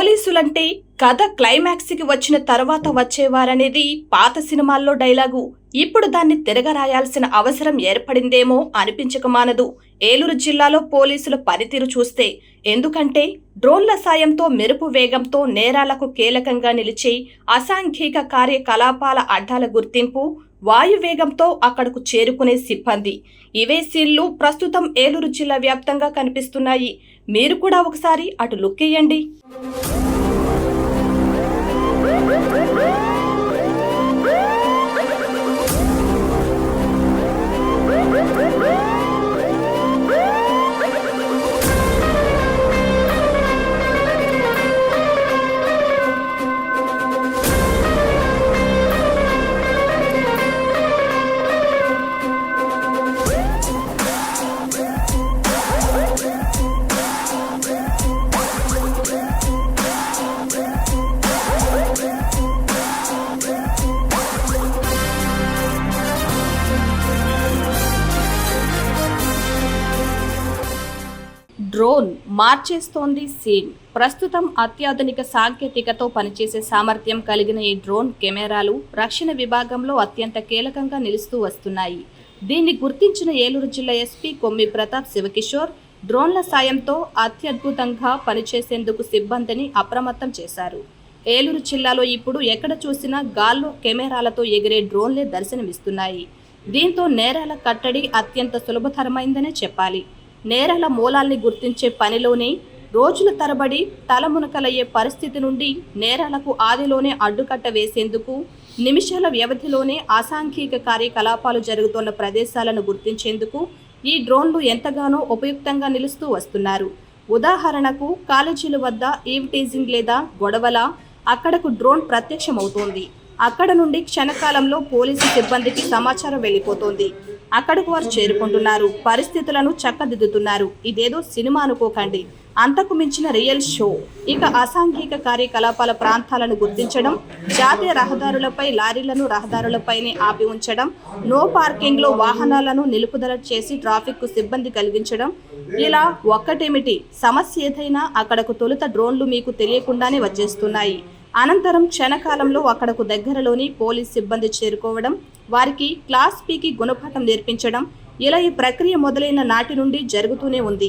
పోలీసులంటే కథ క్లైమాక్స్కి వచ్చిన తర్వాత వచ్చేవారనేది పాత సినిమాల్లో డైలాగు. ఇప్పుడు దాన్ని తిరగరాయాల్సిన అవసరం ఏర్పడిందేమో అనిపించక మానదు. ఏలూరు జిల్లాలో పోలీసుల పనితీరు చూస్తే ఎందుకంటే డ్రోన్ల సాయంతో మెరుపు వేగంతో నేరాలకు కీలకంగా నిలిచే అసాంఘిక కార్యకలాపాల అడ్డాల గుర్తింపు వాయువేగంతో అక్కడకు చేరుకునే సిబ్బంది. ఇవే సీన్లు ప్రస్తుతం ఏలూరు జిల్లా వ్యాప్తంగా కనిపిస్తున్నాయి. మీరు కూడా ఒకసారి అటు లుక్ వేయండి మార్చేస్తోంది సీన్. ప్రస్తుతం అత్యాధునిక సాంకేతికతో పనిచేసే సామర్థ్యం కలిగిన ఈ డ్రోన్ కెమెరాలు రక్షణ విభాగంలో అత్యంత కీలకంగా నిలుస్తూ వస్తున్నాయి. దీన్ని గుర్తించిన ఏలూరు జిల్లా ఎస్పీ కొమ్మి ప్రతాప్ శివకిషోర్ డ్రోన్ల సాయంతో అత్యద్భుతంగా పనిచేసేందుకు సిబ్బందిని అప్రమత్తం చేశారు. ఏలూరు జిల్లాలో ఇప్పుడు ఎక్కడ చూసినా గాల్లో కెమెరాలతో ఎగిరే డ్రోన్లే దర్శనమిస్తున్నాయి. దీంతో నేరాల కట్టడి అత్యంత సులభతరమైందనే చెప్పాలి. నేరాల మూలాల్ని గుర్తించే పనిలోనే రోజుల తరబడి తలమునకలయ్యే పరిస్థితి నుండి నేరాలకు ఆదిలోనే అడ్డుకట్ట వేసేందుకు నిమిషాల వ్యవధిలోనే అసాంఘిక కార్యకలాపాలు జరుగుతున్న ప్రదేశాలను గుర్తించేందుకు ఈ డ్రోన్లు ఎంతగానో ఉపయుక్తంగా నిలుస్తూ వస్తున్నారు. ఉదాహరణకు కాలేజీల వద్ద ఈవిటీజింగ్ లేదా గొడవల అక్కడకు డ్రోన్ ప్రత్యక్షమవుతోంది. అక్కడ నుండి క్షణకాలంలో పోలీసు సిబ్బందికి సమాచారం వెళ్ళిపోతోంది. అక్కడకు వారు చేరుకుంటున్నారు. పరిస్థితులను చక్కదిద్దుతున్నారు. ఇదేదో సినిమా అనుకోకండి. అంతకు మించిన రియల్ షో. ఇక అసాంఘిక కార్యకలాపాల ప్రాంతాలను గుర్తించడం జాతీయ రహదారులపై లారీలను రహదారులపైనే ఆపి ఉంచడం నో పార్కింగ్లో వాహనాలను నిలుపుదల చేసి ట్రాఫిక్కు సిబ్బంది కలిగించడం ఇలా ఒక్కటేమిటి? సమస్య ఏదైనా అక్కడకు తొలుత డ్రోన్లు మీకు తెలియకుండానే వచ్చేస్తున్నాయి. అనంతరం క్షణకాలంలో అక్కడకు దగ్గరలోని పోలీస్ సిబ్బంది చేరుకోవడం వారికి క్లాస్ పీకి గుణపాఠం నేర్పించడం ఇలా ఈ ప్రక్రియ మొదలైన నాటి నుండి జరుగుతూనే ఉంది.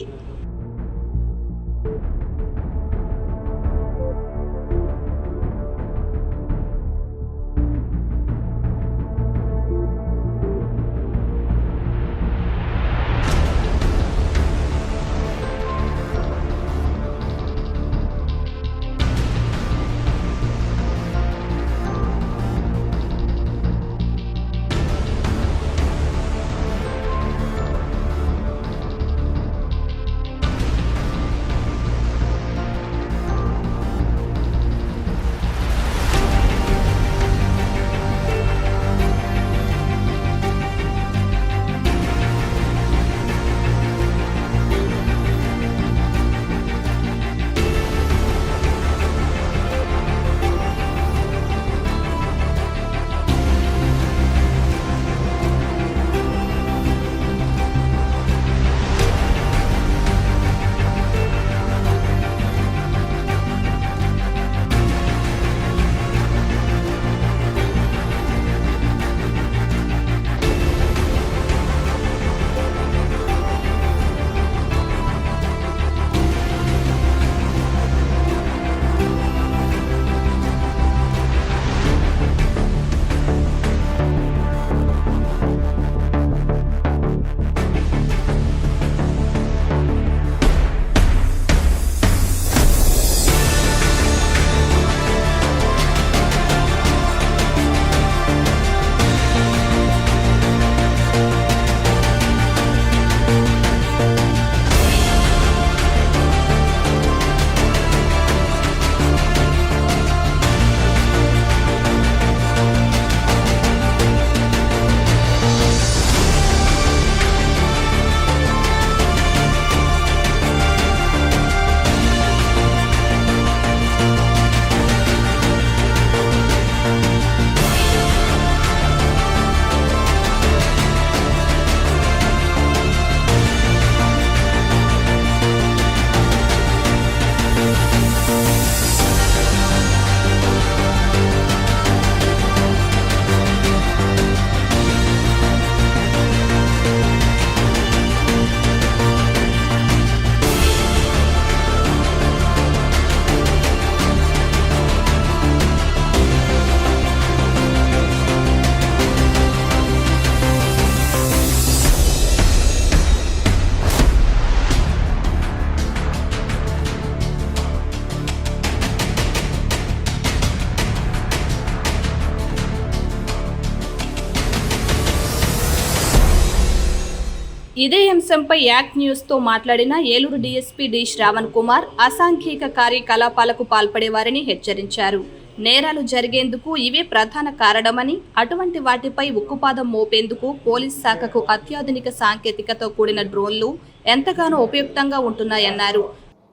అంశంపై యాక్ట్ న్యూస్తో మాట్లాడిన ఏలూరు డీఎస్పీ డి శ్రావణ్ కుమార్ అసాంఘిక కార్యకలాపాలకు పాల్పడే వారిని హెచ్చరించారు. నేరాలు జరిగేందుకు ఇవే ప్రధాన కారణమని అటువంటి వాటిపై ఉక్కుపాదం మోపేందుకు పోలీస్ శాఖకు అత్యాధునిక సాంకేతికతో కూడిన డ్రోన్లు ఎంతగానో ఉపయుక్తంగా ఉంటున్నాయన్నారు.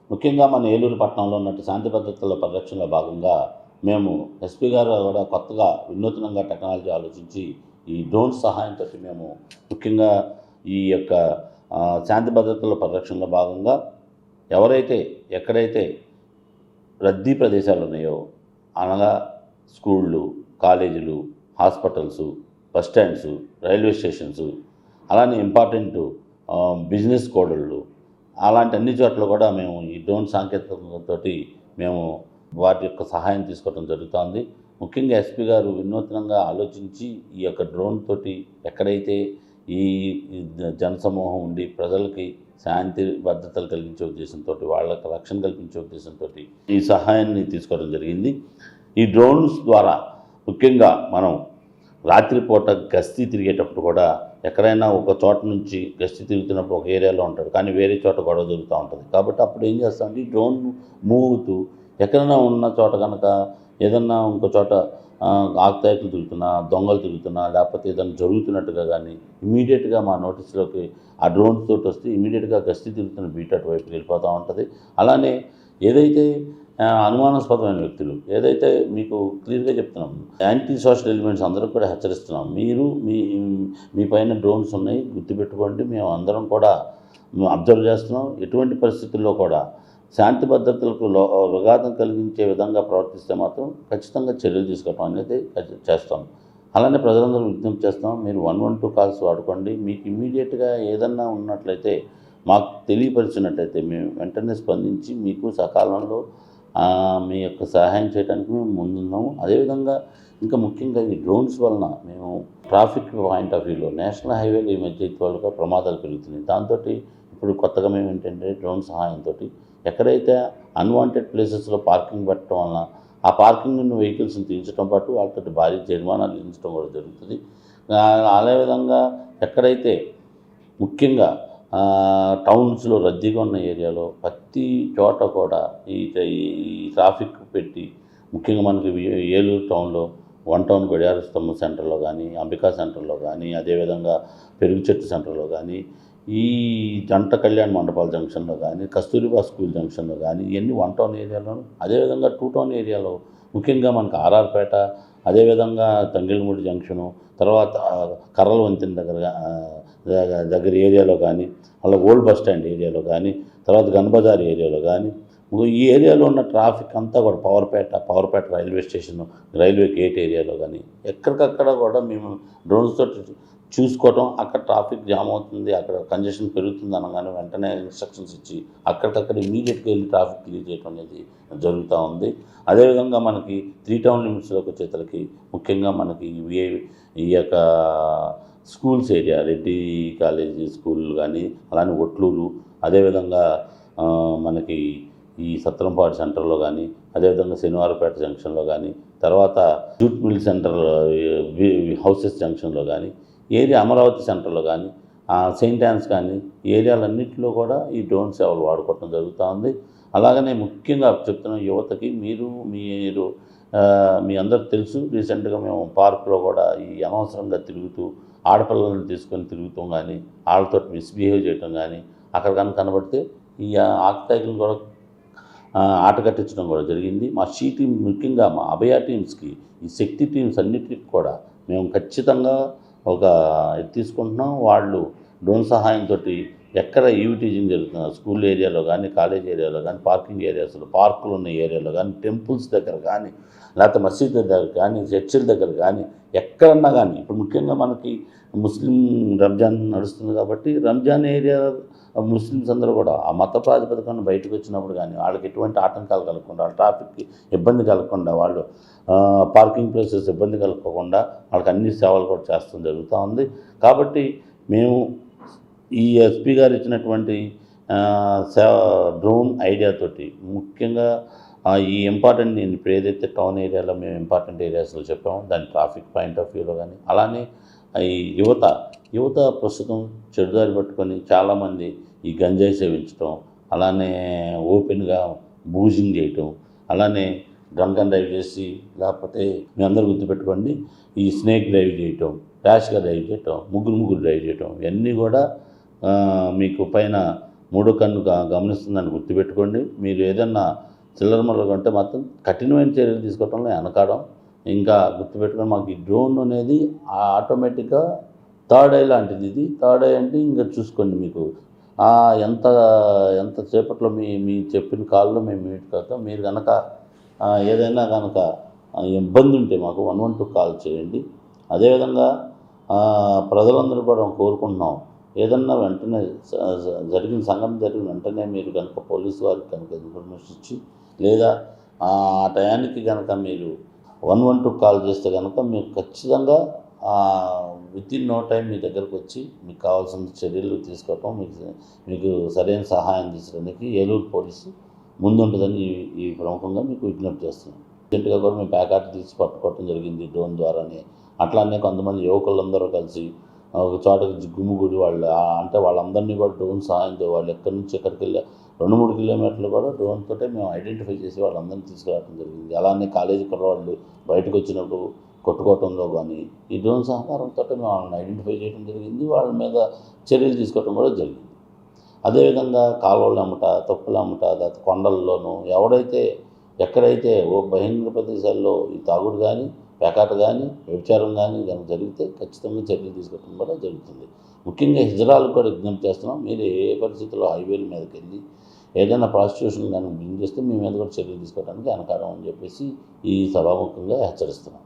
ముఖ్యంగా మన ఏలూరు పట్టణంలో ఉన్నట్టు శాంతి భద్రతల పరిరక్షణలో భాగంగా మేము ఎస్పీ గారు కూడా కొత్తగా వినూత్నంగా టెక్నాలజీ ఆలోచించి ఈ డ్రోన్ సహాయంతో మేము ముఖ్యంగా ఈ యొక్క శాంతి భద్రతల పరిరక్షణలో భాగంగా ఎవరైతే ఎక్కడైతే రద్దీ ప్రదేశాలు ఉన్నాయో అనగా స్కూళ్ళు కాలేజీలు hospitals bus stands railway stations అలానే ఇంపార్టెంట్ బిజినెస్ కోడళ్ళు అలాంటి అన్ని చోట్ల కూడా మేము ఈ డ్రోన్ సాంకేతికతతో మేము వాటి యొక్క సహాయం తీసుకోవడం జరుగుతోంది. ముఖ్యంగా ఎస్పీ గారు వినూత్నంగా ఆలోచించి ఈ యొక్క డ్రోన్ తోటి ఎక్కడైతే ఈ జనసమూహం ఉండి ప్రజలకి శాంతి భద్రతలు కలిగించే ఉద్దేశంతో వాళ్ళకి రక్షణ కల్పించే ఉద్దేశంతో ఈ సహాయాన్ని తీసుకోవడం జరిగింది. ఈ డ్రోన్స్ ద్వారా ముఖ్యంగా మనం రాత్రిపూట గస్తీ తిరిగేటప్పుడు కూడా ఎక్కడైనా ఒక చోట నుంచి గస్తీ తిరుగుతున్నప్పుడు ఒక ఏరియాలో ఉంటాడు. కానీ వేరే చోట గొడవ జరుగుతూ ఉంటుంది. కాబట్టి అప్పుడు ఏం చేస్తామంటే ఈ డ్రోన్ మూవ్ అవుతూ ఎక్కడైనా ఉన్న చోట కనుక ఏదన్నా ఇంకో చోట ఆ, తిరుగుతున్నా దొంగలు తిరుగుతున్నా లేకపోతే ఏదైనా జరుగుతున్నట్టుగా కానీ ఇమీడియట్గా మా నోటీస్లోకి ఆ డ్రోన్స్ తోటి వస్తే ఇమీడియట్గా గస్తీ తిరుగుతున్న బీట్ వైపు వెళ్ళిపోతూ ఉంటుంది. అలానే ఏదైతే అనుమానాస్పదమైన వ్యక్తులు ఏదైతే మీకు క్లియర్గా చెప్తున్నాం యాంటీ సోషల్ ఎలిమెంట్స్ అందరూ కూడా హెచ్చరిస్తున్నాం మీరు మీ మీ పైన డ్రోన్స్ ఉన్నాయి గుర్తుపెట్టుకోండి మేము అందరం కూడా అబ్జర్వ్ చేస్తున్నాం ఎటువంటి పరిస్థితుల్లో కూడా శాంతి భద్రతలకు లో విఘాతం కలిగించే విధంగా ప్రవర్తిస్తే మాత్రం ఖచ్చితంగా చర్యలు తీసుకోవటం అనేది చేస్తాం. అలానే ప్రజలందరూ విజ్ఞప్తి చేస్తాం మీరు వన్ వన్ టూ కాల్స్ వాడుకోండి. మీకు ఇమీడియట్గా ఏదన్నా ఉన్నట్లయితే మాకు తెలియపరిచినట్లయితే మేము వెంటనే స్పందించి మీకు సకాలంలో మీ యొక్క సహాయం చేయడానికి మేము ముందున్నాము. అదేవిధంగా ఇంకా ముఖ్యంగా ఈ డ్రోన్స్ వలన మేము ట్రాఫిక్ పాయింట్ ఆఫ్ వ్యూలో నేషనల్ హైవేలు ఈ మధ్య ఇటీవలగా ప్రమాదాలు పెరుగుతున్నాయి. దాంతో ఇప్పుడు కొత్తగా మేము ఏంటంటే డ్రోన్ సహాయంతో ఎక్కడైతే అన్వాంటెడ్ ప్లేసెస్లో పార్కింగ్ పెట్టడం వలన ఆ పార్కింగ్ వెహికల్స్ని తీయించడం పాటు వాళ్ళతో భారీ జరిమానాలు విధించడం కూడా జరుగుతుంది. అదే అదేవిధంగా ఎక్కడైతే ముఖ్యంగా టౌన్స్లో రద్దీగా ఉన్న ఏరియాలో ప్రతి చోట కూడా ఈ ట్రాఫిక్ పెట్టి ముఖ్యంగా మనకి ఏలూరు టౌన్లో వన్ టౌన్ గడియార స్తంభం సెంటర్లో కానీ అంబికా సెంటర్లో కానీ అదేవిధంగా పెరుగు చెట్టు సెంటర్లో కానీ ఈ జంట కళ్యాణ్ మండపాల జంక్షన్లో కానీ కస్తూరిబా స్కూల్ జంక్షన్లో కానీ ఇవన్నీ వన్ టౌన్ ఏరియాలోను అదేవిధంగా టూ టౌన్ ఏరియాలో ముఖ్యంగా మనకు ఆర్ఆర్పేట అదేవిధంగా తంగిలిముడి జంక్షను తర్వాత కర్రల వంతెన దగ్గర దగ్గర ఏరియాలో కానీ అలా ఓల్డ్ బస్ స్టాండ్ ఏరియాలో కానీ తర్వాత గన్బజార్ ఏరియాలో కానీ ఈ ఏరియాలో ఉన్న ట్రాఫిక్ అంతా కూడా Powerpet Powerpet railway station railway gate ఏరియాలో కానీ ఎక్కడికక్కడ కూడా మేము డ్రోన్స్ తోటి చూసుకోవటం అక్కడ ట్రాఫిక్ జామ్ అవుతుంది అక్కడ కంజెషన్ పెరుగుతుంది అనగానే వెంటనే ఇన్స్ట్రక్షన్స్ ఇచ్చి అక్కడికక్కడ ఇమీడియట్గా వెళ్ళి ట్రాఫిక్ క్లియర్ చేయడం అనేది జరుగుతూ ఉంది. అదేవిధంగా మనకి త్రీ టౌన్ లిమిట్స్లోకి వచ్చేసరికి ముఖ్యంగా మనకి ఇవి ఈ యొక్క schools area Reddy college school కానీ అలానే ఒట్లూరు అదేవిధంగా మనకి ఈ సత్రంపాడు సెంటర్లో కానీ అదేవిధంగా శనివారపేట జంక్షన్లో కానీ తర్వాత జూట్ మిల్ సెంటర్ హౌసెస్ జంక్షన్లో కానీ ఏరియా అమరావతి సెంటర్లో కానీ సెయింట్ యాన్స్ కానీ ఏరియాలన్నింటిలో కూడా ఈ డ్రోన్ సేవలు వాడుకోవటం జరుగుతూ ఉంది. అలాగనే ముఖ్యంగా చెప్తున్న యువతకి మీరు మీరు మీ అందరికి తెలుసు రీసెంట్గా మేము పార్కులో కూడా ఈ అనవసరంగా తిరుగుతూ ఆడపిల్లలను తీసుకొని తిరుగుతాం కానీ వాళ్ళతో మిస్బిహేవ్ చేయటం కానీ అక్కడ కానీ కనబడితే ఈ ఆకుతాయిలను కూడా ఆట కట్టించడం కూడా జరిగింది. మా షీ టీం ముఖ్యంగా మా అభయ టీమ్స్కి ఈ శక్తి టీమ్స్ అన్నిటికి కూడా మేము ఖచ్చితంగా ఒక ఇది తీసుకుంటున్నాం. వాళ్ళు డ్రోన్ సహాయంతో ఎక్కడ ఈవి టీచింగ్ స్కూల్ ఏరియాలో కానీ కాలేజ్ ఏరియాలో కానీ పార్కింగ్ ఏరియాస్లో పార్కులు ఉన్న ఏరియాలో కానీ టెంపుల్స్ దగ్గర కానీ లేకపోతే మసీద్ దగ్గర కానీ చర్చిల దగ్గర కానీ ఎక్కడన్నా కానీ ఇప్పుడు ముఖ్యంగా మనకి ముస్లిం రంజాన్ నడుస్తుంది కాబట్టి రంజాన్ ఏరియా ముస్లిమ్స్ అందరూ కూడా ఆ మత ప్రాతిపదికన బయటకు వచ్చినప్పుడు కానీ వాళ్ళకి ఎటువంటి ఆటంకాలు కలగకుండా వాళ్ళ ట్రాఫిక్కి ఇబ్బంది కలగకుండా వాళ్ళు పార్కింగ్ ప్లేసెస్ ఇబ్బంది కలగకుండా వాళ్ళకి అన్ని సేవలు కూడా చేస్తూ జరుగుతూ ఉంది. కాబట్టి మేము ఈ ఎస్పీ గారు ఇచ్చినటువంటి సేవ డ్రోన్ ఐడియాతోటి ముఖ్యంగా ఈ ఇంపార్టెంట్ నేను ఇప్పుడు ఏదైతే టౌన్ ఏరియాలో మేము ఇంపార్టెంట్ ఏరియాస్లో చెప్పామో దాని ట్రాఫిక్ పాయింట్ ఆఫ్ వ్యూలో కానీ అలానే ఈ యువత యువత ప్రస్తుతం చెడుదారి పట్టుకొని చాలామంది ఈ గంజాయి సేవించడం అలానే ఓపెన్గా బూజింగ్ చేయటం అలానే డ్రంక్ అండ్ డ్రైవ్ చేసి లేకపోతే మీ అందరూ గుర్తుపెట్టుకోండి ఈ స్నేక్ డ్రైవ్ చేయటం ర్యాష్గా డ్రైవ్ చేయటం ముగ్గురు ముగ్గురు డ్రైవ్ చేయటం ఇవన్నీ కూడా మీకు పైన మూడో కన్ను గమనిస్తుందని గుర్తుపెట్టుకోండి. మీరు ఏదన్నా చిల్లర మొదలు ఉంటే మాత్రం కఠినమైన చర్యలు తీసుకోవడంలో వెనకాడం. ఇంకా గుర్తుపెట్టుకొని మాకు ఈ డ్రోన్ అనేది ఆటోమేటిక్గా థర్డ్ ఐ లాంటిది ఇది. థర్డ్ ఐ అంటే ఇంకా చూసుకోండి మీకు. ఎంత ఎంతసేపట్లో మీ మీ చెప్పిన కాల్లో మేము మీట్ కాక మీరు కనుక ఏదైనా కనుక ఇబ్బంది ఉంటే మాకు వన్ వన్ టూ కాల్ చేయండి. అదేవిధంగా ప్రజలందరూ కూడా కోరుకుంటున్నాం. ఏదన్నా వెంటనే జరిగిన సంఘటన జరిగిన వెంటనే మీరు కనుక పోలీసు వారికి కనుక ఇన్ఫర్మేషన్ ఇచ్చి లేదా ఆ టయానికి కనుక మీరు వన్ వన్ టూ కాల్ చేస్తే కనుక మీకు ఖచ్చితంగా విత్ ఇన్ నో టైం మీ దగ్గరకు వచ్చి మీకు కావాల్సిన చర్యలు తీసుకోవటం మీకు మీకు సరైన సహాయం తీసుకోవడానికి ఏలూరు పోలీసు ముందుంటుందని ఈ ప్రముఖంగా మీకు విజ్ఞప్తి చేస్తున్నాం. రీసెంట్గా కూడా మేము ప్యాకాట్ తీసి పట్టుకోవటం జరిగింది డ్రోన్ ద్వారానే. అట్లానే కొంతమంది యువకులందరూ కలిసి ఒక చోటకి గుమ్మిగూడి వాళ్ళు అంటే వాళ్ళందరినీ కూడా డ్రోన్ సహాయంతో వాళ్ళు ఎక్కడి నుంచి ఎక్కడికి వెళ్ళి రెండు మూడు కిలోమీటర్లు కూడా డ్రోన్తోటే మేము ఐడెంటిఫై చేసి వాళ్ళందరినీ తీసుకురావడం జరిగింది. అలానే కాలేజీ కుర్రవాళ్ళు బయటకు వచ్చినప్పుడు కొట్టుకోవటంలో కానీ ఈ డ్రోన్ సహకారంతో మేము వాళ్ళని ఐడెంటిఫై చేయడం జరిగింది. వాళ్ళ మీద చర్యలు తీసుకోవడం కూడా జరిగింది. అదేవిధంగా కాలువలు అమ్మట తప్పులు అమ్మట తర్వాత కొండల్లోనూ ఎవడైతే ఎక్కడైతే ఓ బహిరంగ ప్రదేశాల్లో ఈ తాగుడు కానీ పేకాట కానీ వ్యభిచారం కానీ కనుక జరిగితే ఖచ్చితంగా చర్యలు తీసుకోవడం కూడా జరుగుతుంది. ముఖ్యంగా హిజరాలకు కూడా విజ్ఞప్తి చేస్తున్నాం. మీరు ఏ పరిస్థితుల్లో హైవేల మీదకి వెళ్ళి ఏదైనా ప్రాసిక్యూషన్ కానీ మేము చేస్తే మీ మీద కూడా చర్యలు తీసుకోవడానికి అనకారం అని చెప్పేసి ఈ సభాముఖంగా హెచ్చరిస్తున్నాం.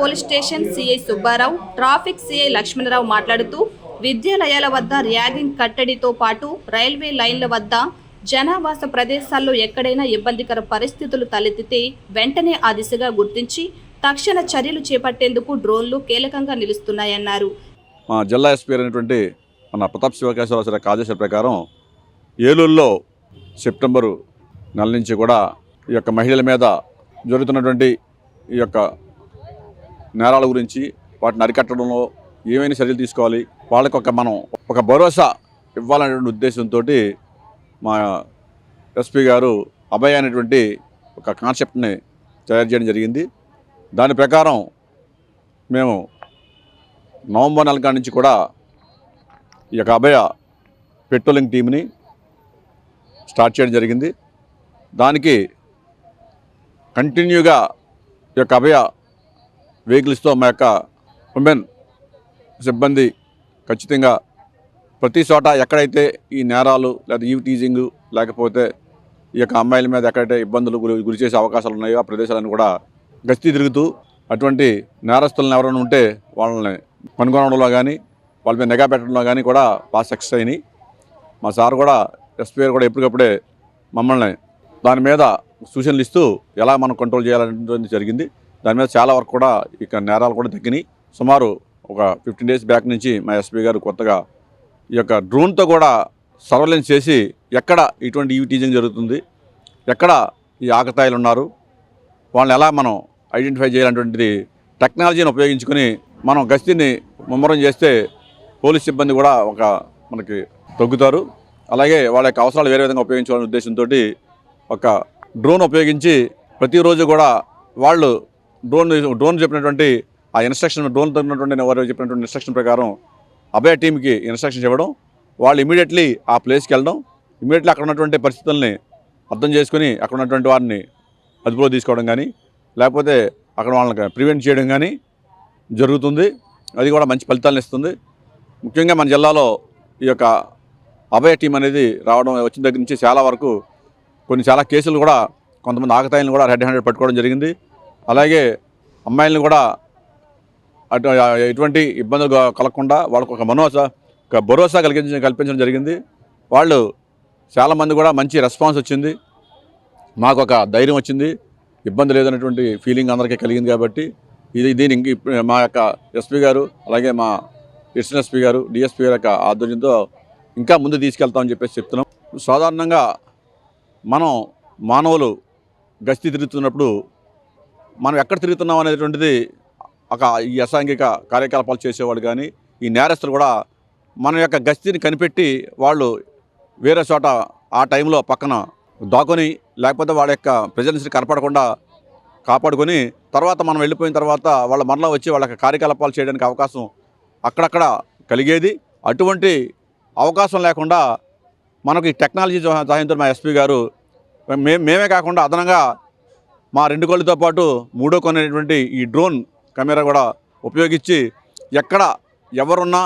Police station CI Subbarao traffic CI Lakshmanarao మాట్లాడుతూ విద్యాలయాల వద్ద ర్యాగింగ్ కట్టడితో పాటు రైల్వే లైన్ల వద్ద జనావాస ప్రదేశాల్లో ఎక్కడైనా ఇబ్బందికర పరిస్థితులు తలెత్తితే వెంటనే ఆ దిశగా గుర్తించి తక్షణ చర్యలు చేపట్టేందుకు డ్రోన్లు కీలకంగా నిలుస్తున్నాయన్నారు. మా జిల్లా ఎస్పీ అయినటువంటి మన ప్రతాప్ శివకేశ్వరరావు సార్ ఆదేశాల ప్రకారం ఏలూరులో సెప్టెంబరు నెల నుంచి కూడా ఈ యొక్క మహిళల మీద జరుగుతున్నటువంటి ఈ యొక్క నేరాల గురించి వాటిని అరికట్టడంలో ఏమైనా చర్యలు తీసుకోవాలి? వాళ్ళకి ఒక మనం ఒక భరోసా ఇవ్వాలనేటువంటి ఉద్దేశంతో మా ఎస్పీ గారు అభయ అనేటువంటి ఒక కాన్సెప్ట్ని తయారు చేయడం జరిగింది. దాని ప్రకారం మేము నవంబర్ నెల నుంచి కూడా ఈ యొక్క అభయ పెట్రోలింగ్ టీంని స్టార్ట్ చేయడం జరిగింది. దానికి కంటిన్యూగా ఈ యొక్క అభయ వెహికల్స్తో మా యొక్క ఉమెన్ సిబ్బంది ఖచ్చితంగా ప్రతి చోట ఎక్కడైతే ఈ నేరాలు లేదా ఈవ్ టీజింగ్ లేకపోతే ఈ యొక్క అమ్మాయిల మీద ఎక్కడైతే ఇబ్బందులు గురి గురి చేసే అవకాశాలు ఉన్నాయో ఆ ప్రదేశాలను కూడా గస్తీ తిరుగుతూ అటువంటి నేరస్తులను ఎవరైనా ఉంటే వాళ్ళని కనుగొనడంలో కానీ వాళ్ళ మీద నిఘా పెట్టడంలో కానీ కూడా బాగా సక్సెస్ అయినాయి. మా సార్ కూడా ఎస్పీ కూడా ఎప్పటికప్పుడే మమ్మల్ని దాని మీద సూచనలు ఇస్తూ ఎలా మనం కంట్రోల్ చేయాలనేది జరిగింది. దాని మీద చాలా వరకు కూడా ఇక నేరాలు కూడా తగ్గినాయి. సుమారు ఒక ఫిఫ్టీన్ డేస్ బ్యాక్ నుంచి మా ఎస్పీ గారు కొత్తగా ఈ యొక్క డ్రోన్తో కూడా సర్వలెన్స్ చేసి ఎక్కడ ఇటువంటి ఈవి టీజింగ్ జరుగుతుంది ఎక్కడ ఈ ఆకతాయిలు ఉన్నారు వాళ్ళని ఎలా మనం ఐడెంటిఫై చేయాలనేటువంటిది టెక్నాలజీని ఉపయోగించుకొని మనం గస్తీని ముమ్మరం చేస్తే పోలీస్ సిబ్బంది కూడా ఒక మనకి తగ్గుతారు అలాగే వాళ్ళ యొక్క అవసరాలు వేరే విధంగా ఉపయోగించుకోవాలనే ఉద్దేశంతో ఒక డ్రోన్ ఉపయోగించి ప్రతిరోజు కూడా వాళ్ళు డ్రోన్ డ్రోన్ చెప్పినటువంటి ఆ ఇన్స్ట్రక్షన్ డ్రోన్ తగినటువంటి వారు చెప్పినటువంటి ఇన్స్ట్రక్షన్ ప్రకారం అభయ టీంకి ఇన్స్ట్రక్షన్స్ ఇవ్వడం వాళ్ళు ఇమీడియట్లీ ఆ ప్లేస్కి వెళ్ళడం ఇమీడియట్లీ అక్కడ ఉన్నటువంటి పరిస్థితుల్ని అర్థం చేసుకుని అక్కడ ఉన్నటువంటి వారిని అదుపులో తీసుకోవడం కానీ లేకపోతే అక్కడ వాళ్ళని ప్రివెంట్ చేయడం కానీ జరుగుతుంది. అది కూడా మంచి ఫలితాలను ఇస్తుంది. ముఖ్యంగా మన జిల్లాలో ఈ యొక్క అభయ టీం అనేది రావడం వచ్చిన దగ్గర నుంచి చాలా వరకు కొన్ని చాలా కేసులు కూడా కొంతమంది ఆగతాయిలను కూడా రెడ్ హ్యాండెడ్ పట్టుకోవడం జరిగింది. అలాగే అమ్మాయిలను కూడా అటు ఎటువంటి ఇబ్బందులు కలగకుండా వాళ్ళకు ఒక మనోస ఒక భరోసా కలిగించ కల్పించడం జరిగింది. వాళ్ళు చాలామంది కూడా మంచి రెస్పాన్స్ వచ్చింది. మాకు ఒక ధైర్యం వచ్చింది. ఇబ్బంది లేదనేటువంటి ఫీలింగ్ అందరికీ కలిగింది కాబట్టి ఇది దీని మా యొక్క ఎస్పీ గారు అలాగే మా ఎస్ఎన్ ఎస్పీ గారు డిఎస్పీ గారి యొక్క ఆధ్వర్యంతో ఇంకా ముందు తీసుకెళ్తామని చెప్పేసి చెప్తున్నాం. సాధారణంగా మనం మానవులు గస్తీ తిరుగుతున్నప్పుడు మనం ఎక్కడ తిరుగుతున్నాం అనేటువంటిది ఒక ఈ అసాంఘిక కార్యకలాపాలు చేసేవాళ్ళు కానీ ఈ నేరస్తులు కూడా మన యొక్క గస్తీని కనిపెట్టి వాళ్ళు వేరే చోట ఆ టైంలో పక్కన దాకొని లేకపోతే వాళ్ళ యొక్క ప్రజెన్స్ని కనపడకుండా కాపాడుకొని తర్వాత మనం వెళ్ళిపోయిన తర్వాత వాళ్ళ మనలో వచ్చి వాళ్ళ యొక్క కార్యకలాపాలు చేయడానికి అవకాశం అక్కడక్కడ కలిగేది. అటువంటి అవకాశం లేకుండా మనకు ఈ టెక్నాలజీ సహాయంతో మా ఎస్పీ గారు మేమే కాకుండా అదనంగా మా రెండు కోళ్ళతో పాటు మూడో కొనేటువంటి ఈ డ్రోన్ కెమెరా కూడా ఉపయోగించి ఎక్కడ ఎవరున్నా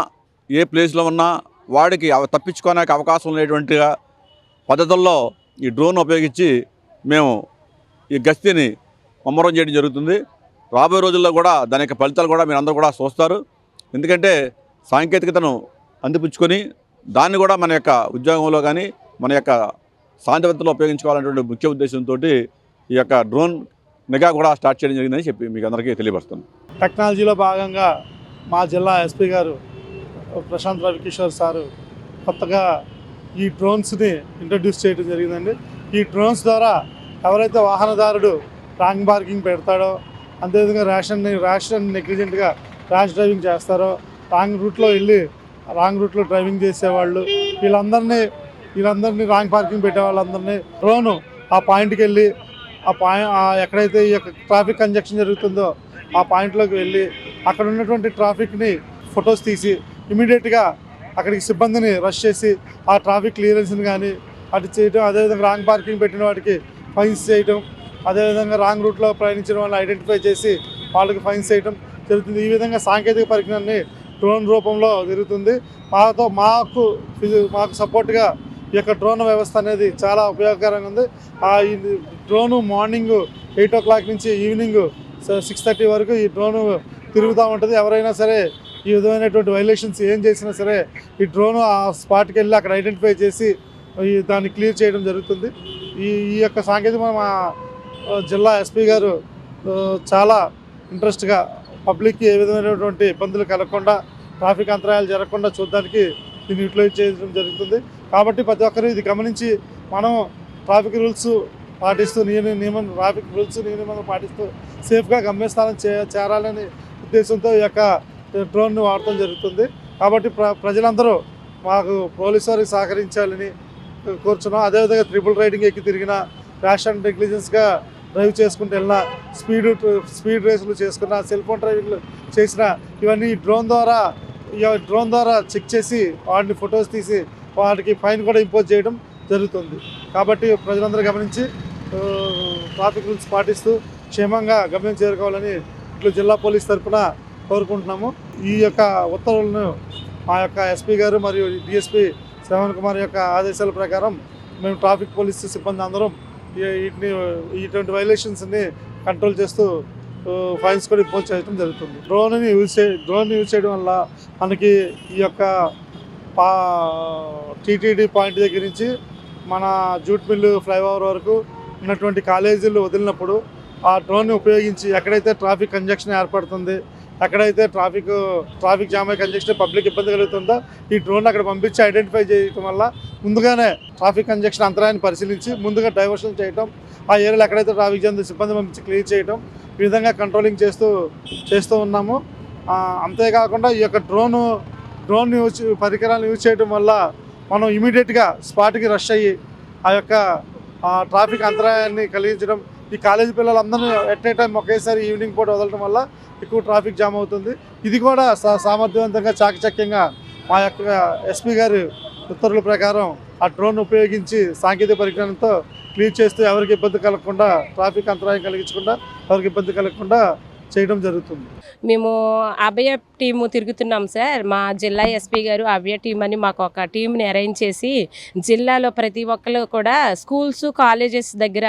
ఏ ప్లేస్లో ఉన్నా వాడికి అవ- తప్పించుకోవడానికి అవకాశం లేనటువంటిగా పద్ధతుల్లో ఈ డ్రోన్ ఉపయోగించి మేము ఈ గస్తీని ముమ్మరం చేయడం జరుగుతుంది. రాబోయే రోజుల్లో కూడా దాని యొక్క ఫలితాలు కూడా మీరు అందరూ కూడా చూస్తారు. ఎందుకంటే సాంకేతికతను అందిపుచ్చుకొని దాన్ని కూడా మన యొక్క ఉద్యోగంలో కానీ మన యొక్క శాంతివంతంలో ఉపయోగించుకోవాలనేటువంటి ముఖ్య ఉద్దేశంతో ఈ యొక్క డ్రోన్ నిఘా కూడా స్టార్ట్ చేయడం జరిగిందని చెప్పి మీకు అందరికీ తెలియపరుస్తాను టెక్నాలజీలో భాగంగా మా జిల్లా ఎస్పీ గారు ప్రశాంత్ రవికిషోర్ సారు కొత్తగా ఈ డ్రోన్స్ని ఇంట్రడ్యూస్ చేయడం జరిగిందండి. ఈ డ్రోన్స్ ద్వారా ఎవరైతే వాహనదారుడు రాంగ్ పార్కింగ్ పెడతాడో అంతేవిధంగా ర్యాషన్ ర్యాషన్ నెగ్లిజెంట్గా ర్యాష్ డ్రైవింగ్ చేస్తారో రాంగ్ రూట్లో వెళ్ళి రాంగ్ రూట్లో డ్రైవింగ్ చేసేవాళ్ళు వీళ్ళందరినీ వీళ్ళందరినీ రాంగ్ పార్కింగ్ పెట్టే వాళ్ళందరినీ డ్రోను ఆ పాయింట్కి వెళ్ళి ఆ పాయింట్ ఎక్కడైతే ఈ యొక్క ట్రాఫిక్ కంజక్షన్ జరుగుతుందో ఆ పాయింట్లోకి వెళ్ళి అక్కడ ఉన్నటువంటి ట్రాఫిక్ని ఫొటోస్ తీసి ఇమీడియట్గా అక్కడికి సిబ్బందిని రష్ చేసి ఆ ట్రాఫిక్ క్లియరెన్స్ని కానీ అటు చేయడం అదేవిధంగా రాంగ్ పార్కింగ్ పెట్టిన వాటికి ఫైన్స్ చేయటం అదేవిధంగా రాంగ్ రూట్లో ప్రయాణించిన వాళ్ళని ఐడెంటిఫై చేసి వాళ్ళకి ఫైన్స్ చేయటం జరుగుతుంది. ఈ విధంగా సాంకేతిక పరిజ్ఞానాన్ని డ్రోన్ రూపంలో జరుగుతుంది. మాతో మాకు మాకు సపోర్ట్గా ఈ యొక్క డ్రోన్ వ్యవస్థ అనేది చాలా ఉపయోగకరంగా ఉంది. ఆ ఈ drone morning eight o'clock నుంచి ఈవినింగ్ సిక్స్ థర్టీ వరకు ఈ డ్రోను తిరుగుతూ ఉంటుంది. ఎవరైనా సరే ఈ విధమైనటువంటి వైలేషన్స్ ఏం చేసినా సరే ఈ డ్రోన్ ఆ స్పాట్కి వెళ్ళి అక్కడ ఐడెంటిఫై చేసి ఈ దాన్ని క్లియర్ చేయడం జరుగుతుంది. ఈ ఈ యొక్క సాంకేతిక మా జిల్లా ఎస్పీ గారు చాలా ఇంట్రెస్ట్గా పబ్లిక్కి ఏ విధమైనటువంటి ఇబ్బందులు కలగకుండా ట్రాఫిక్ అంతరాయాలు జరగకుండా చూడడానికి దీన్ని యూటిలైజ్ చేయడం జరుగుతుంది. కాబట్టి ప్రతి ఒక్కరూ ఇది గమనించి మనం ట్రాఫిక్ రూల్స్ పాటిస్తూ నియమ నియమం ట్రాఫిక్ రూల్స్ నియమం పాటిస్తూ సేఫ్గా గమ్యస్థానం చే చేరాలనే ఉద్దేశంతో ఈ యొక్క డ్రోన్ను వాడటం జరుగుతుంది. కాబట్టి ప్ర ప్రజలందరూ మాకు పోలీసు వారికి సహకరించాలని కోరుచున్నాం. అదేవిధంగా ట్రిపుల్ రైడింగ్ ఎక్కి తిరిగిన ర్యాష్ అండ్ నెగ్లిజెన్స్గా డ్రైవ్ చేసుకుంటూ వెళ్ళిన స్పీడ్ స్పీడ్ రేసులు చేసుకున్న సెల్ ఫోన్ డ్రైవింగ్లు చేసిన ఇవన్నీ డ్రోన్ ద్వారా ఈ డ్రోన్ ద్వారా చెక్ చేసి వాటిని ఫొటోస్ తీసి వాటికి ఫైన్ కూడా ఇంపోజ్ చేయడం జరుగుతుంది. కాబట్టి ప్రజలందరూ గమనించి ట్రాఫిక్ రూల్స్ పాటిస్తూ క్షేమంగా గమ్యం చేరుకోవాలని ఇట్లు జిల్లా పోలీస్ తరఫున కోరుకుంటున్నాము. ఈ యొక్క ఉత్తర్వులను మా యొక్క ఎస్పీ గారు మరియు డిఎస్పీ శ్రవణ్ కుమార్ యొక్క ఆదేశాల ప్రకారం మేము ట్రాఫిక్ పోలీసు సిబ్బంది అందరం వీటిని ఇటువంటి వైలేషన్స్ని కంట్రోల్ చేస్తూ ఫైన్స్ కూడా ఇంపోజ్ చేయడం జరుగుతుంది. డ్రోన్ని యూజ్ చే డ్రోన్ యూజ్ చేయడం వల్ల మనకి ఈ యొక్క పా టీటీడీ పాయింట్ దగ్గర నుంచి మన జూట్ మిల్లు ఫ్లైఓవర్ వరకు ఉన్నటువంటి కాలేజీలు వదిలినప్పుడు ఆ డ్రోన్ని ఉపయోగించి ఎక్కడైతే ట్రాఫిక్ కంజక్షన్ ఏర్పడుతుంది ఎక్కడైతే ట్రాఫిక్ ట్రాఫిక్ జామ్ అయ్యి కంజెక్షన్ పబ్లిక్ ఇబ్బంది కలుగుతుందో ఈ డ్రోన్ అక్కడ పంపించి ఐడెంటిఫై చేయడం వల్ల ముందుగానే ట్రాఫిక్ కంజెక్షన్ అంతరాయాన్ని పరిశీలించి ముందుగా డైవర్షన్ చేయటం ఆ ఏరియాలో ఎక్కడైతే ట్రాఫిక్ జామ్ సిబ్బంది పంపించి క్లియర్ చేయడం ఈ విధంగా కంట్రోలింగ్ చేస్తూ చేస్తూ ఉన్నాము. అంతేకాకుండా ఈ యొక్క డ్రోను డ్రోన్ యూజ్ పరికరాలను యూజ్ చేయడం వల్ల మనం ఇమీడియట్గా స్పాట్కి రష్ అయ్యి ఆ యొక్క ట్రాఫిక్ అంతరాయాన్ని కలిగించడం ఈ కాలేజీ పిల్లలందరూ ఎట్ ఏ టైం ఒకేసారి ఈవినింగ్ పూట వదలడం వల్ల ఎక్కువ ట్రాఫిక్ జామ్ అవుతుంది. ఇది కూడా సా- సామర్థ్యవంతంగా చాకచక్యంగా మా యొక్క ఎస్పీ గారి ఉత్తర్వుల ప్రకారం ఆ డ్రోన్ ఉపయోగించి సాంకేతిక పరిజ్ఞానంతో క్లీన్ చేస్తూ ఎవరికి ఇబ్బంది కలగకుండా ట్రాఫిక్ అంతరాయం కలిగించకుండా ఎవరికి ఇబ్బంది కలగకుండా చేయడం జరుగుతుంది. మేము అభయ టీము తిరుగుతున్నాం సార్. మా జిల్లా ఎస్పీ గారు అభయ టీం అని మాకు ఒక టీంని అరేంజ్ చేసి జిల్లాలో ప్రతి ఒక్కరు కూడా స్కూల్స్ కాలేజెస్ దగ్గర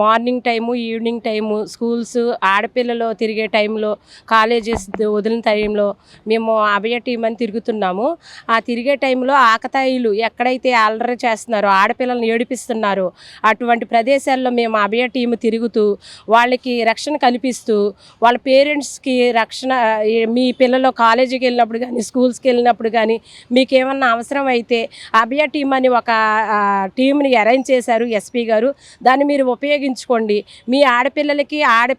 morning time evening time schools ఆడపిల్లలు తిరిగే టైంలో కాలేజెస్ వదిలిన టైంలో మేము అభయ టీం అని తిరుగుతున్నాము. ఆ తిరిగే టైంలో ఆకతాయిలు ఎక్కడైతే అల్లరి చేస్తున్నారో ఆడపిల్లల్ని ఏడిపిస్తున్నారో అటువంటి ప్రదేశాల్లో మేము అభయ టీం తిరుగుతూ వాళ్ళకి రక్షణ కల్పిస్తూ వాళ్ళ పేరెంట్స్కి రక్షణ మీ పిల్లలు కాలేజీకి వెళ్ళినప్పుడు కానీ స్కూల్స్కి వెళ్ళినప్పుడు కానీ మీకు ఏమన్నా అవసరం అయితే అభయ టీం అని ఒక టీంని అరేంజ్ చేశారు ఎస్పీ గారు. దాన్ని మీరు ఉపయోగించుకోండి. మీ ఆడపిల్లలకి ఆడ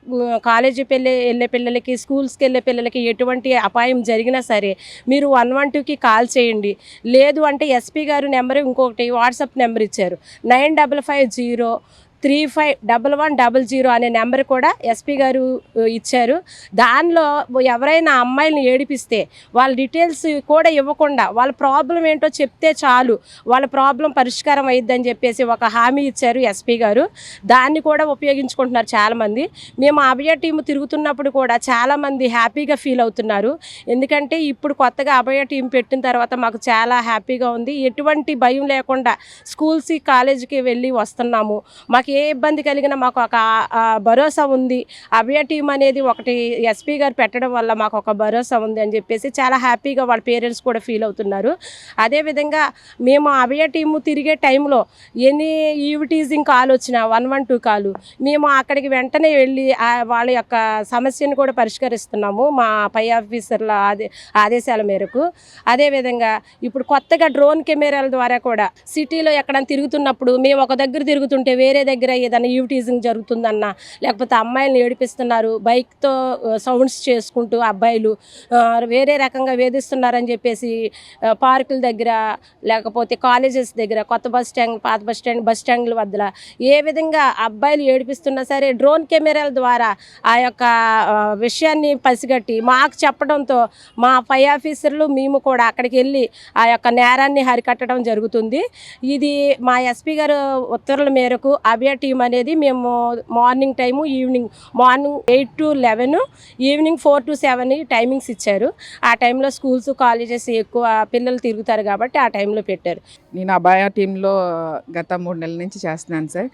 కాలేజీ పిల్లె వెళ్ళే పిల్లలకి స్కూల్స్కి వెళ్ళే పిల్లలకి ఎటువంటి అపాయం జరిగినా సరే మీరు వన్ వన్ టూకి కాల్ చేయండి. లేదు అంటే ఎస్పీ గారు నెంబర్ ఇంకొకటి వాట్సాప్ నెంబర్ ఇచ్చారు. Nine double five zero three five double one double zero అనే నెంబర్ కూడా ఎస్పీ గారు ఇచ్చారు. దానిలో ఎవరైనా అమ్మాయిలను ఏడిపిస్తే వాళ్ళ డీటెయిల్స్ కూడా ఇవ్వకుండా వాళ్ళ ప్రాబ్లం ఏంటో చెప్తే చాలు వాళ్ళ ప్రాబ్లం పరిష్కారం అయ్యిద్దని చెప్పేసి ఒక హామీ ఇచ్చారు ఎస్పీ గారు. దాన్ని కూడా ఉపయోగించుకుంటున్నారు చాలామంది. మేము అభయ టీం తిరుగుతున్నప్పుడు కూడా చాలామంది హ్యాపీగా ఫీల్ అవుతున్నారు. ఎందుకంటే ఇప్పుడు కొత్తగా అభయ టీం పెట్టిన తర్వాత మాకు చాలా హ్యాపీగా ఉంది. ఎటువంటి భయం లేకుండా స్కూల్స్కి కాలేజీకి వెళ్ళి వస్తున్నాము. మాకు ఏ ఇబ్బంది కలిగినా మాకు ఒక భరోసా ఉంది. అభయ టీం అనేది ఒకటి ఎస్పీ గారు పెట్టడం వల్ల మాకు ఒక భరోసా ఉంది అని చెప్పేసి చాలా హ్యాపీగా వాళ్ళ పేరెంట్స్ కూడా ఫీల్ అవుతున్నారు. అదేవిధంగా మేము అభయ టీము తిరిగే టైంలో ఎన్ని ఈవిటీజింగ్ కాల్ వచ్చినా వన్ వన్ టూ కాలు మేము అక్కడికి వెంటనే వెళ్ళి వాళ్ళ యొక్క సమస్యను కూడా పరిష్కరిస్తున్నాము మా పై ఆఫీసర్ల ఆదే ఆదేశాల మేరకు. అదేవిధంగా ఇప్పుడు కొత్తగా డ్రోన్ కెమెరాల ద్వారా కూడా సిటీలో ఎక్కడ తిరుగుతున్నప్పుడు మేము ఒక దగ్గర తిరుగుతుంటే వేరే దగ్గర దగ్గర ఏదైనా ఈవిటీజింగ్ జరుగుతుందన్న లేకపోతే అమ్మాయిలను ఏడిపిస్తున్నారు బైక్తో సౌండ్స్ చేసుకుంటూ అబ్బాయిలు వేరే రకంగా వేధిస్తున్నారని చెప్పేసి పార్కుల దగ్గర లేకపోతే కాలేజెస్ దగ్గర కొత్త బస్ స్టాండ్ పాత బస్ స్టాండ్ బస్ స్టాండ్ల వద్ద ఏ విధంగా అబ్బాయిలు ఏడిపిస్తున్నా సరే డ్రోన్ కెమెరాల ద్వారా ఆ యొక్క విషయాన్ని పసిగట్టి మాకు చెప్పడంతో మా పై ఆఫీసర్లు మేము కూడా అక్కడికి వెళ్ళి ఆ యొక్క నేరాన్ని హరికట్టడం జరుగుతుంది. ఇది మా ఎస్పీ గారు ఉత్తర్వుల మేరకు అభయ టీం అనేది మేము morning time evening morning eight to eleven evening four to seven timings ఇచ్చారు. ఆ టైంలో స్కూల్స్ కాలేజెస్ ఎక్కువ పిల్లలు తిరుగుతారు కాబట్టి ఆ టైంలో పెట్టారు. నేను అభయ టీంలో గత మూడు నెలల నుంచి చేస్తున్నాను సార్.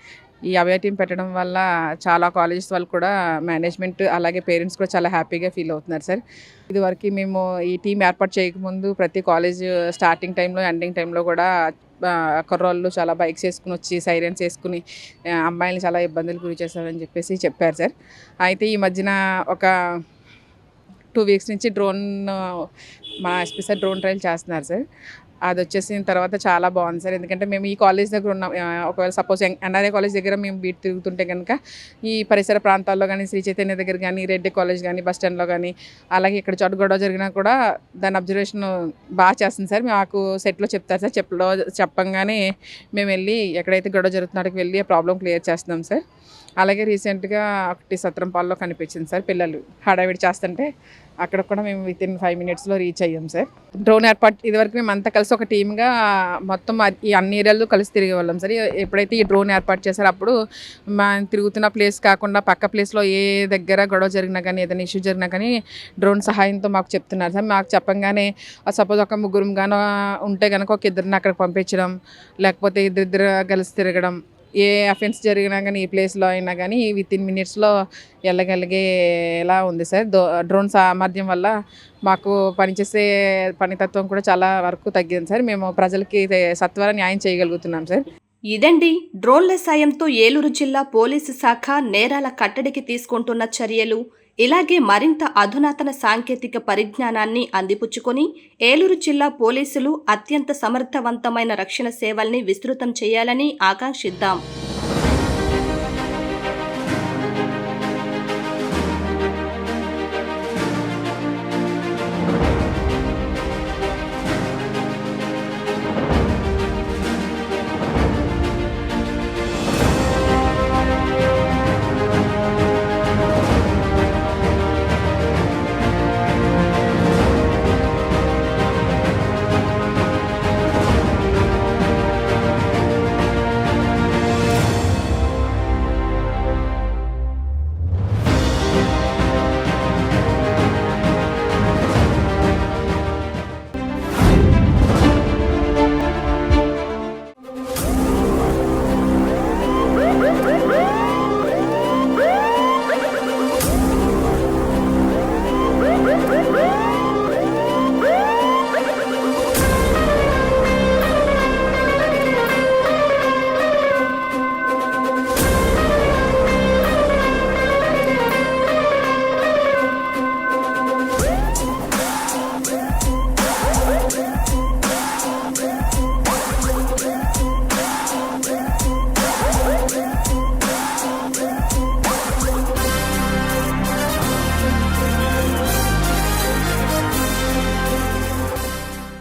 ఈ అభయ టీం పెట్టడం వల్ల చాలా కాలేజెస్ వాళ్ళు కూడా మేనేజ్మెంట్ అలాగే పేరెంట్స్ కూడా చాలా హ్యాపీగా ఫీల్ అవుతున్నారు సార్. ఇదివరకు మేము ఈ టీం ఏర్పాటు చేయకముందు ప్రతి కాలేజ్ స్టార్టింగ్ టైంలో ఎండింగ్ టైంలో కూడా కుర్రోళ్ళు చాలా బైక్స్ వేసుకుని వచ్చి సైరన్స్ వేసుకుని అమ్మాయిలు చాలా ఇబ్బందులు గురి చేశారని చెప్పేసి చెప్పారు సార్. అయితే ఈ మధ్యన ఒక టూ వీక్స్ నుంచి డ్రోన్ మా ఎస్పీ సార్ డ్రోన్ ట్రయల్ చేస్తున్నారు సార్. అది వచ్చేసిన తర్వాత చాలా బాగుంది సార్. ఎందుకంటే మేము ఈ కాలేజ్ దగ్గర ఉన్నాం. ఒకవేళ సపోజ్ ఎన్ఆర్ఏ కాలేజ్ దగ్గర మేము బీట్ తిరుగుతుంటే కనుక ఈ పరిసర ప్రాంతాల్లో కానీ శ్రీ చైతన్య దగ్గర కానీ రెడ్డి కాలేజ్ కానీ బస్ స్టాండ్లో కానీ అలాగే ఇక్కడ చోటు గొడవ జరిగినా కూడా దాని అబ్జర్వేషన్ బాగా చేస్తుంది సార్. మాకు సెట్లో చెప్తారు సార్. చెప్పలో చెప్పంగానే మేము వెళ్ళి ఎక్కడైతే గొడవ జరుగుతున్నాడికి వెళ్ళి ఆ ప్రాబ్లం క్లియర్ చేస్తున్నాం సార్. అలాగే రీసెంట్గా ఒకటి సత్రంపాల్లో కనిపించింది సార్ పిల్లలు. హడావిడి చేస్తుంటే అక్కడ కూడా మేము విత్ ఇన్ ఫైవ్ మినిట్స్లో రీచ్ అయ్యాం సార్ డ్రోన్ ఏర్పాటు ఇదివరకు మేము అంతా కలిసి ఒక టీమ్గా మొత్తం ఈ అన్ని ఏరియాలు కలిసి తిరిగే వాళ్ళం సార్ ఎప్పుడైతే ఈ డ్రోన్ ఏర్పాటు చేశారో అప్పుడు మా తిరుగుతున్న ప్లేస్ కాకుండా పక్క ప్లేస్లో ఏ దగ్గర గొడవ జరిగినా కానీ ఏదైనా ఇష్యూ జరిగినా కానీ డ్రోన్ సహాయంతో మాకు చెప్తున్నారు సార్ మాకు చెప్పంగానే సపోజ్ ఒక ముగ్గురు గానో ఉంటే కనుక ఒక ఇద్దరిని అక్కడికి పంపించడం లేకపోతే ఇద్దరిద్దరు కలిసి తిరగడం ఏ అఫెన్స్ జరిగినా కానీ ఈ ప్లేస్లో అయినా కానీ విత్ ఇన్ మినిట్స్లో వెళ్ళగలిగేలా ఉంది సార్. దో డ్రోన్ సామర్థ్యం వల్ల మాకు పనిచేసే పనితత్వం కూడా చాలా వరకు తగ్గింది సార్. మేము ప్రజలకి సత్వర న్యాయం చేయగలుగుతున్నాం సార్. ఇదండి డ్రోన్ల సాయంతో ఏలూరు జిల్లా పోలీసు శాఖ నేరాల కట్టడికి తీసుకుంటున్న చర్యలు. ఇలాగే మరింత అధునాతన సాంకేతిక పరిజ్ఞానాన్ని అందిపుచ్చుకొని ఏలూరు జిల్లా పోలీసులు అత్యంత సమర్థవంతమైన రక్షణ సేవల్ని విస్తృతం చేయాలని ఆకాంక్షిద్దాం.